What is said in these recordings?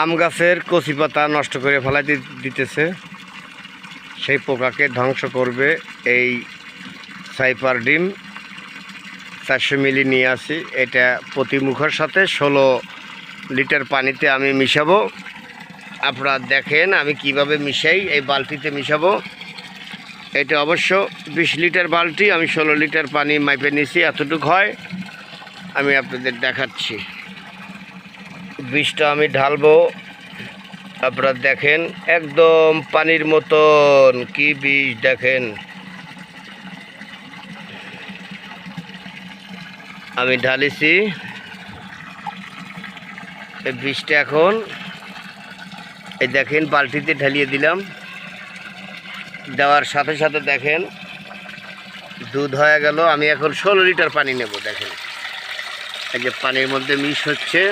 আম গাছের কচি পাতা নষ্ট করে ফেলাই দিতেছে। সেই পোকাকে ধ্বংস করবে এই সাইপার ডিম। চারশো মিলি নিয়ে আসি। এটা প্রতি মুখের সাথে ষোলো লিটার পানিতে আমি মিশাবো। আপনারা দেখেন আমি কীভাবে মিশাই, এই বালতিতে মিশাবো। এটা অবশ্য বিশ লিটার বালতি, আমি ষোলো লিটার পানি মাইপে নিছি এতটুকু হয়। আমি আপনাদের দেখাচ্ছি। বিষটা আমি ঢালবো। আপনারা দেখেন, একদম পানির মতন কি বীজ দেখেন। আমি ঢালিছি। এই বিষটা এখন, এই দেখেন, বালতিতে ঢালিয়ে দিলাম। দেওয়ার সাথে সাথে দেখেন, দুধ হয়ে গেল। আমি এখন ষোলো লিটার পানি নেব, দেখেন। এই যে পানির মধ্যে মিশ হচ্ছে।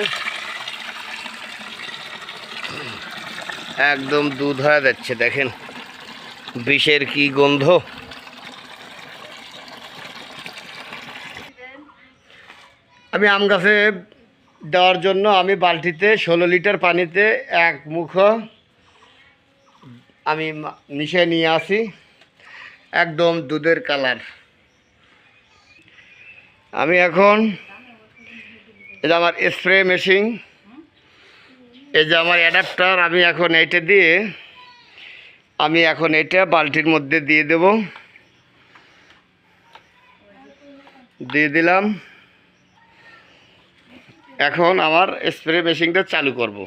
একদম দুধ হয়ে যাচ্ছে, দেখেন। বিষের কি গন্ধ। আমি আম গাছে দেওয়ার জন্য আমি বালতিতে ষোলো লিটার পানিতে এক মুখ আমি মিশিয়ে নিয়ে আসি। একদম দুধের কালার। আমি এখন এটা আমার স্প্রে মেশিন। এই যে আমার অ্যাডাপ্টার আমি এখন এটা দিয়ে, আমি এখন এটা বালতির মধ্যে দিয়ে দেব। দিয়ে দিলাম। এখন আমার স্প্রে মেশিনটা চালু করব।